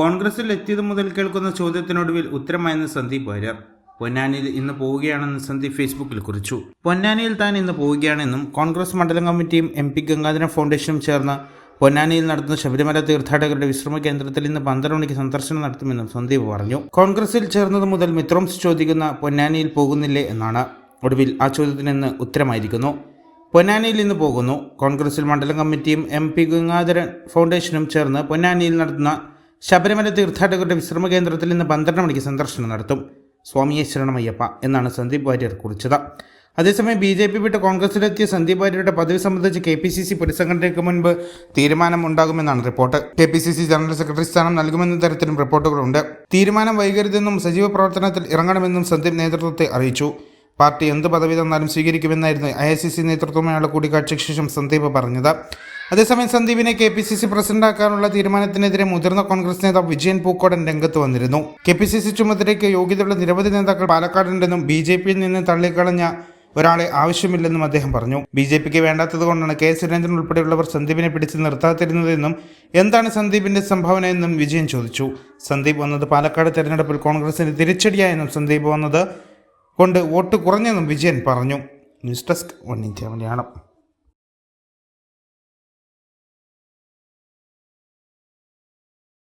കോൺഗ്രസിൽ എത്തിയത് മുതൽ കേൾക്കുന്ന ചോദ്യത്തിനൊടുവിൽ ഉത്തരമായെന്ന് സന്ദീപ് വാര്യർ. പൊന്നാനിയിൽ ഇന്ന് പോവുകയാണെന്ന് സന്ദീപ് ഫേസ്ബുക്കിൽ കുറിച്ചു. പൊന്നാനിയിൽ താൻ ഇന്ന് പോവുകയാണെന്നും കോൺഗ്രസ് മണ്ഡലം കമ്മിറ്റിയും എം പി ഗംഗാധരൻ ഫൗണ്ടേഷനും ചേർന്ന് പൊന്നാനിയിൽ നടത്തുന്ന ശബരിമല തീർത്ഥാടകരുടെ വിശ്രമ കേന്ദ്രത്തിൽ ഇന്ന് പന്ത്രണ്ട് മണിക്ക് സന്ദർശനം നടത്തുമെന്നും സന്ദീപ് പറഞ്ഞു. കോൺഗ്രസിൽ ചേർന്നത് മുതൽ മിത്രോംസ് ചോദിക്കുന്ന പൊന്നാനിയിൽ പോകുന്നില്ലേ എന്നാണ്. ഒടുവിൽ ആ ചോദ്യത്തിന് ഇന്ന് ഉത്തരമായിരിക്കുന്നു. പൊന്നാനിയിൽ ഇന്ന് പോകുന്നു. കോൺഗ്രസിൽ മണ്ഡലം കമ്മിറ്റിയും എം പി ഗംഗാധരൻ ഫൗണ്ടേഷനും ചേർന്ന് പൊന്നാനിയിൽ നടത്തുന്ന ശബരിമല തീർത്ഥാടകരുടെ വിശ്രമ കേന്ദ്രത്തിൽ ഇന്ന് പന്ത്രണ്ട് മണിക്ക് സന്ദർശനം നടത്തും. സ്വാമിയെ ശരണമയ്യപ്പ എന്നാണ് സന്ദീപ് വാര്യർ കുറിച്ചത്. അതേസമയം ബി ജെ പി വിട്ട് കോൺഗ്രസിലെത്തിയ സന്ദീപ് വാര്യരുടെ പദവി സംബന്ധിച്ച് കെ പി സി സി പുനഃസംഘടനയ്ക്ക് മുൻപ് തീരുമാനമുണ്ടാകുമെന്നാണ് report. K P C C general secretary സ്ഥാനം നൽകുമെന്ന തരത്തിലും റിപ്പോർട്ടുകളുണ്ട്. തീരുമാനം വൈകരുതെന്നും സജീവ പ്രവർത്തനത്തിൽ ഇറങ്ങണമെന്നും സന്ദീപ് നേതൃത്വത്തെ അറിയിച്ചു. പാർട്ടി എന്ത് പദവി തന്നാലും സ്വീകരിക്കുമെന്നായിരുന്നു ഐ സി സി നേതൃത്വമായുള്ള കൂടിക്കാഴ്ചയ്ക്ക് ശേഷം സന്ദീപ് പറഞ്ഞത്. അതേസമയം സന്ദീപിനെ കെ പി സി സി പ്രസിഡന്റാക്കാനുള്ള തീരുമാനത്തിനെതിരെ മുതിർന്ന കോൺഗ്രസ് നേതാവ് വിജയൻ പൂക്കോടൻ രംഗത്ത് വന്നിരുന്നു. കെ പി സി സി ചുമതലയ്ക്ക് യോഗ്യതയുള്ള നിരവധി നേതാക്കൾ പാലക്കാടുണ്ടെന്നും ബി ജെ പിയിൽ നിന്ന് തള്ളിക്കളഞ്ഞ ഒരാളെ ആവശ്യമില്ലെന്നും അദ്ദേഹം പറഞ്ഞു. ബി ജെ പിക്ക് വേണ്ടാത്തതുകൊണ്ടാണ് കെ സുരേന്ദ്രൻ ഉൾപ്പെടെയുള്ളവർ സന്ദീപിനെ പിടിച്ച് നിർത്താതിരുന്നതെന്നും എന്താണ് സന്ദീപിന്റെ സംഭാവന എന്നും വിജയൻ ചോദിച്ചു. സന്ദീപ് വന്നത് പാലക്കാട് തെരഞ്ഞെടുപ്പിൽ കോൺഗ്രസിന് തിരിച്ചടിയായെന്നും സന്ദീപ് വന്നത് കൊണ്ട് വോട്ട് കുറഞ്ഞെന്നും വിജയൻ പറഞ്ഞു. News desk one India Malayalam.